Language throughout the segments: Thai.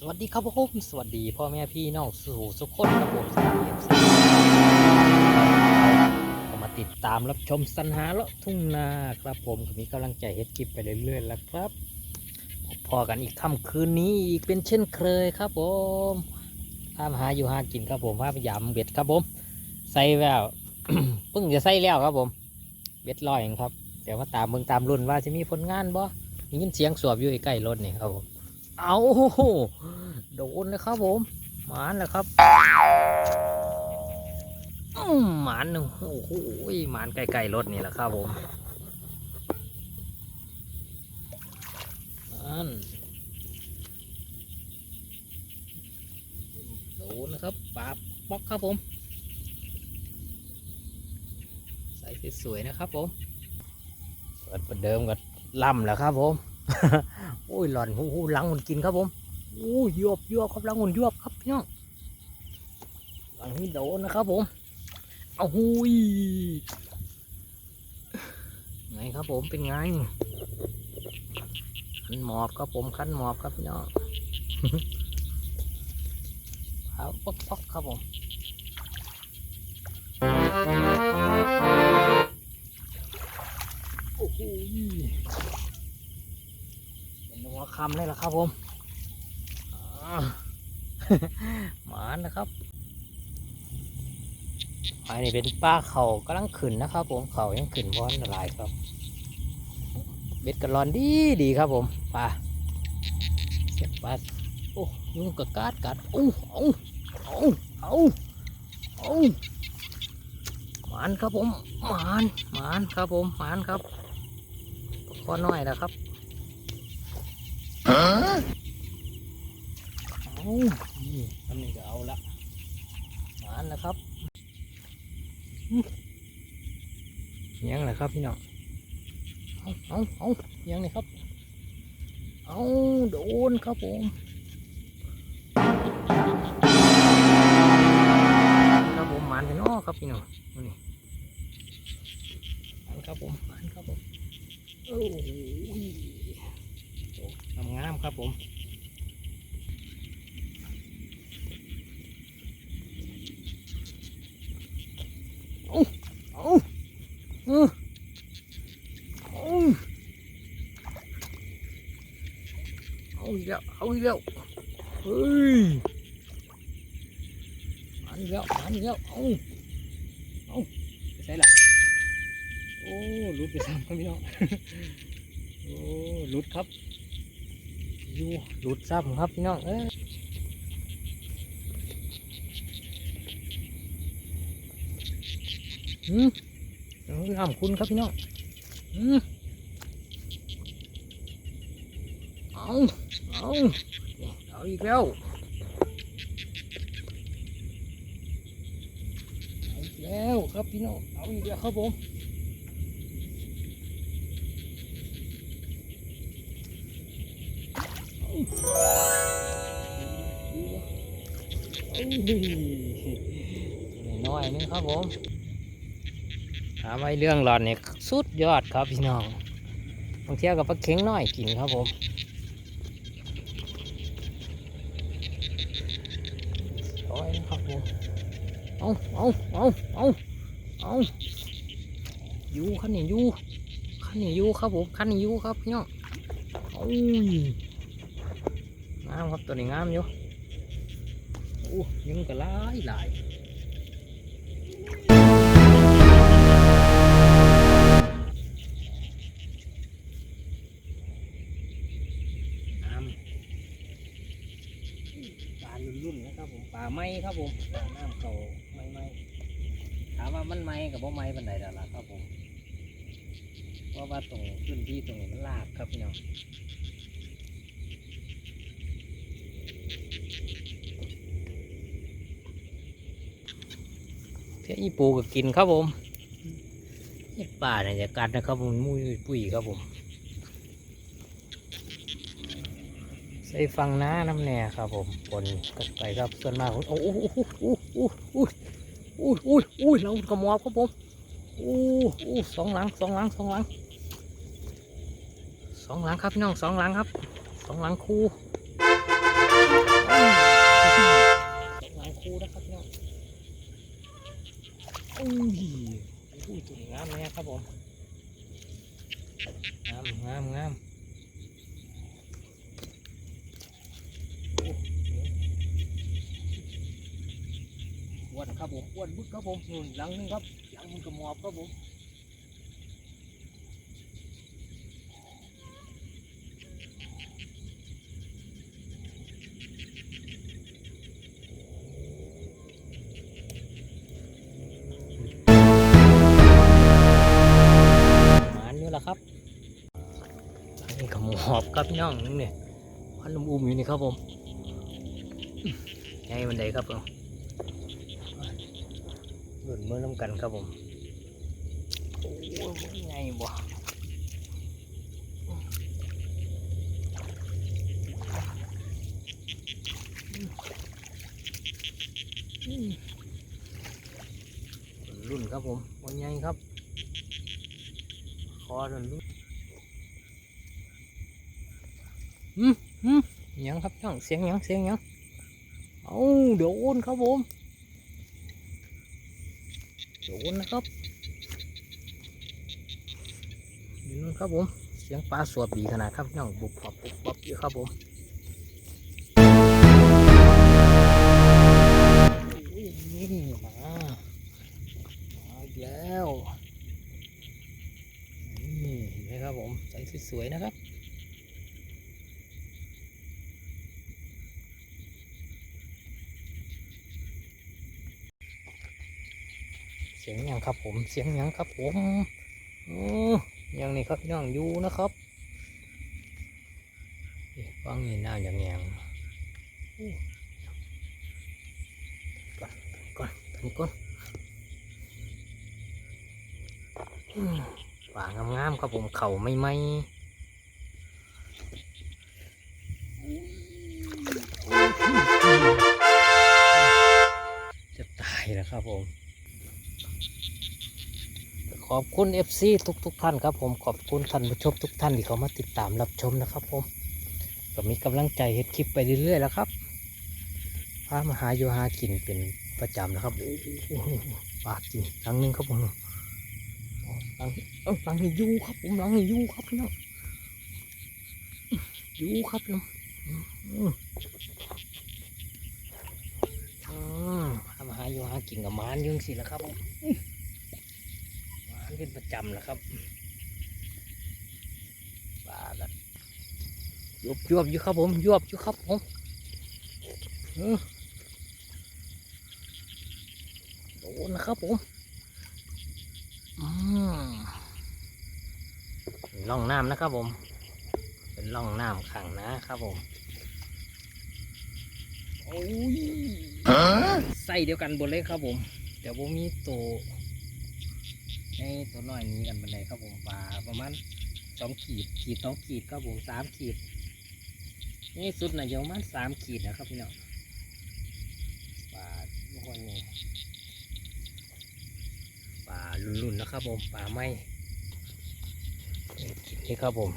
สวัสดีครับผมสวัสดีพ่อแม่พี่น้องสู่สุขคนครับผมสวัสดีครับก็มาติดตามรับชมสัญหาเลาะทุ่งนาครับผมมีกำลังใจเฮ็ดคลิปไปเรื่อยๆแล้วครับพอกันอีกค่ำคืนนี้อีกเป็นเช่นเคยครับผมตามหาอยู่หากินครับผมพาไปยำเบ็ดครับผม ใส่แล้วเพิ่งจะใส่แล้วครับผม เบ็ดลอยครับเดี๋ยวมาตามเมืองตามรุ่นว่าจะมีผลงานบ่มียินเสียงสวบอยู่ใกล้รถนี่ครับผม เอาโดนนะครับผมหมานนะครับมหมานหนึ่งโอ้โหหมานไกลๆรถนี่แหละครับผมนั่นโดนนะครับปลาป๊อกครับผม ใส่สวยๆนะครับผม เปิดประเดิมกับล่ำแล้วครับผม โอ้ยหล่อนหูหูหลังมันกินครับผมโอ้ยยวบยวบครับหลังมันยวบครับพี่น้องหลังนี้โดนนะครับผมเอาหุยไงครับผมเป็นไงขันหมอบครับผมขันหมอบครับพี่น้องเอาป๊อกป๊อกครับผม คำเลยล่ะครับผมหมานะครับอันนี้เป็นป้าเขากำลังขึ้นนะครับ ผมเขายังขึ้นบอนละลายครับ เบ็ดกระลอนดีดีครับผมปลาเสียบปลาโอ้ยุงกระกาดกัดโอ้เอาเอาเอาเอาหมานครับผมหมานหมานครับผมหมานครับพอน้อยนะครับ เอานี่ทำนี่ก็เอาละหวานนะครับยังเลยครับพี่น้อง เอาเอาเอายังเลยครับ เอาโดนครับผมครับผมหมันไปนอครับพี่น้องนี่หมันครับผมหมันครับผมโอ้ โหงามครับผมเอาเอาเออเอาเอาอีกแล้วเอาอีกแล้วเฮ้ยมาอีกแล้วมาอีกแล้วเอาเอาใส่ละโอ้หลุดไปซ้ำครับพี่น้อง โอ้หลุดครับ อยู่หลุดซ้ำครับพี่น้องเอ้ยอืมเอาน้ำคุณครับพี่น้องอืมเอาเอาเอาอีกแล้วเอาอีกแล้วครับพี่น้องเอาอีกแล้วครับผมเอาเอา น้อยนึงครับผมถาไว้เรื่องหลอนเนี่ยสุดยอดครับพี่น้องบางเที่ยวกับปลาเค็งน้อยกินครับผมโอ้ยครับผมเอาเอาเอาเอาเอาอยู่ขันนี้อยู่ขันนี้อยู่ครับผมขันนี้อยู่ครับพี่น้องโอ้ย งามครับตัวนี้งามอยู่โอ้ยุงก็หลายหลายน้ำปลาลุ่นๆนะครับผมปลาไม้ครับผมปลาน้ำเขาไม่ไม่ถามว่ามันไม้กับบ่ไม้บันไดดาละครับผมเพราะว่าตรงพื้นที่ตรงนี้มันลาบครับพี่น้อง ดี๋ยวอีปูก็กินครับผมเห็ป่าเนี่ยจะกัดนะครับผมมุ้ยปุ๋ยครับผม ใส่ฟังน้าน้ำแน่ครับผมปนกัดไปครับส่วนมากโอ้โหโอ้โหโอ้โหโอ้โหโอ้โหเรากรมอบครับผมโอ้โหสองหลังสองหลังสองหลังสองหลังครับพี่น้องสองหลังครับสองหลังคู่สองหลังคู่นะครับพี่น้อง อุ้ยอุ้ยงามแลยครับผมงามงามงามอ้วนครับผมอ้วนบึกครับผมหนุนหลังนึงครับหลังมันกรมอบครับผม ครับพี่น้องนึงเนี่ยพันลมอุ้มอยู่นี่ครับผมไงมันไดครับผมหลุนมือน้ำกันครับผมโอ้ยไงบ่รุ่นครับผมวันไงครับคอรุ่นรุ่นอืมอืมห ยังครับช่างเสียงยังเสียงยังเอาโดนครับผมโดนนะครับอยู่นู่นครับผมเสียงปลาสวบดีขนาดครับพี่น้องบุบปับบุบปับอยู่ครับผมนี่มามาแล้วนี่เห็นไหมครับผมใส่สวยๆนะครับ สียงยังครับผมเสียงยังครับผมโอ้ยังนี่ครับพี่น้องอยู่นะครับฟังนี่น้ำอย่างแงงก่อนก่อนตอนนี้ก่อนอืมป่างามๆครับผมเข่าไม่ไหมจะตายแล้วครับผม ขอบคุณ FC ทุกทุกๆท่านครับผมขอบคุณท่านผู้ชมทุกท่านที่เขามาติดตามรับชมนะครับผมก็มีกำลังใจเฮ็ดคลิปไปเรื่อยๆแล้วครับพามาหาโยหากินเป็นประจำนะครับโอ้โหปลากินครั้งหนึงครับผมหลังเอ้าหลังนี่อยูครับผมหลังนี่อยูครับพี่น้องอยูครับพี่น้องอืมอืมพามาหาโยหากินกับหมานอยุ่จั่งสิแหล้วครับผมหวานเป็นประจำแล้วครับปลาละยวบยวบอยู่ครับผมยวบอยู่ครับผมเออโดนนะครับผมอืมล่องน้ำนะครับผม เป็นล่องน้ำขังนะครับผมโอ้ยใส่เดียวกันบนเลยครับผมเดี๋ยวผมมีตัว ในตัวน้อยนี้กันเป็นไรครับผมปลาประมาณสองขีดขีดสองขีดครับผมสามขีด นี่สุดนะอยประมาณสามขีดนะครับพี่น้องปลาไม่ค่อยมีปลาลุ่นๆนะครับผมปลาไม่กินนี่ครับผม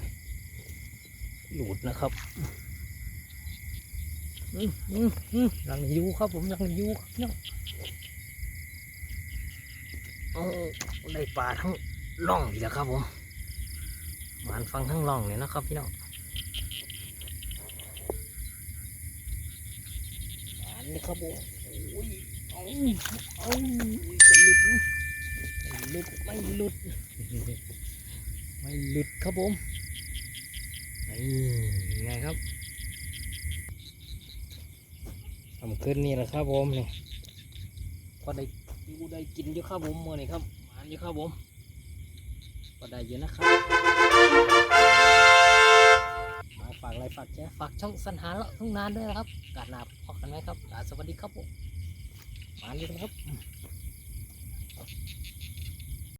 หลุดนะครับอืมอืมอืมหลังยูครับผมหลังยูครับพี่น้อง โอ้ได้ปลาทั้งล่องอีกแล้วครับผมหวานฟังทั้งล่องเนี่ยนะครับพี่น้องหวานเลยครับผมโอ้ยเอาเอาจะหลุดไหมไม่หลุดไม่หลุด ไม่หลุดครับผมนี่ยังไงครับทำขึ้นนี่แหละครับผมนี่พอได้ ดูได้กินอยู่ครับผมมื่อนี้ครับหวานอยู่ครับผมก็ได้เยอะนะครับฝากอะไรฝากแชร์ฝากช่องสันหาเละทุ่งนานด้วยนะครับกาดหนาพอกันไหมครับสวัสดีครับผมหวานเยอะนะครับ